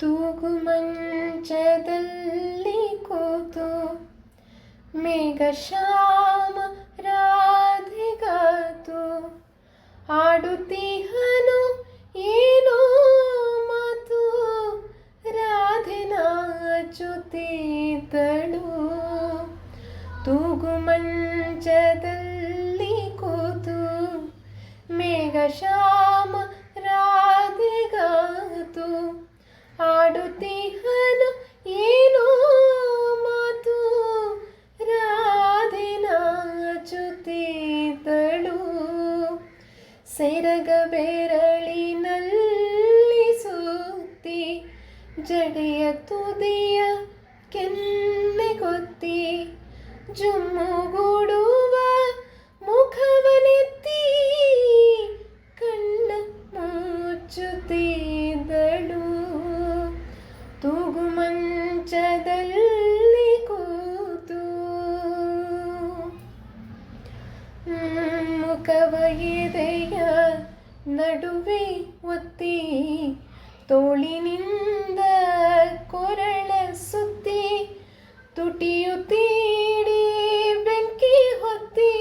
ತೂಗು ಮಂಚದಲ್ಲಿ ಕೂತು ಮೇಘ ಶ್ಯಾಮ ರಾಧೆಗಾತು ಆಡುತ್ತೀಹನು ಏನೋ ಮಾತು ರಾಧೆ ನಾಚುತ್ತಿದ್ದಳು ತೂಗು ಮಂಚದಲ್ಲಿ ಕೂತು ಮೇಘ ಆಡುತ್ತೀಹನು ಏನೋ ಮಾತು. ರಾಧೆ ನಾಚುತ್ತಿದ್ದಳು ಸೆರಗ ಬೆರಳಿನಲ್ಲಿ ಸುತ್ತಿ ಜಡೆಯ ತುದಿಯ ಕೆನ್ನೆಗೊತ್ತಿ ಜುಮ್ಮುಗೂಡುವ ಮುಖವನೆತ್ತಿ ಮಂಚದಲ್ಲಿ ಕೂತು ಮುಖವ ನಡುವೆ ಒತ್ತಿ ತೋಳಿನಿಂದ ಕೊರಳ ಸುತ್ತಿ ತುಟಿಯು ತೀಡಿ ಬೆಂಕಿ ಹೊತ್ತಿ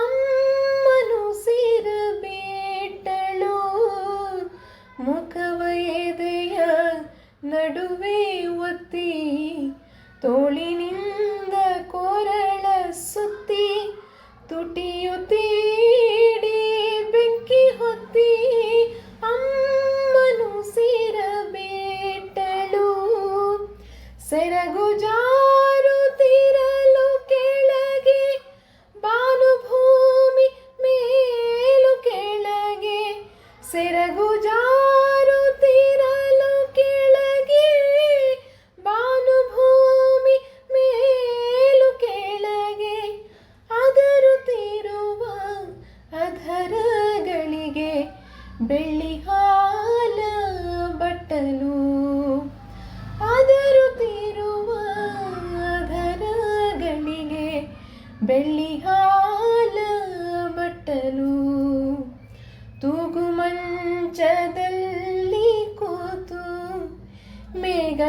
ಅಮ್ಮನು ಸೇರಬೇಟಳು ಎದೆಯ ನಡುವೆ ಒತ್ತಿ ತೋಳಿನಿಂದ ಕೊರಳ ಸುತ್ತಿ ತುಟಿಯು ತೀಡಿ ಬೆಂಕಿ ಹೊತ್ತಿ ಅಮ್ಮನು ಸೇರಬೇಟಳು. ಬೆಳ್ಳಿ ಹಾಲ ಬಟ್ಟಲು ಅದರುತ್ತಿರುವ ಧನಗಳಿಗೆ ಬೆಳ್ಳಿ ಹಾಲ ಬಟ್ಟಲು. ತೂಗು ಮಂಚದಲ್ಲಿ ಕೂತು ಮೇಘ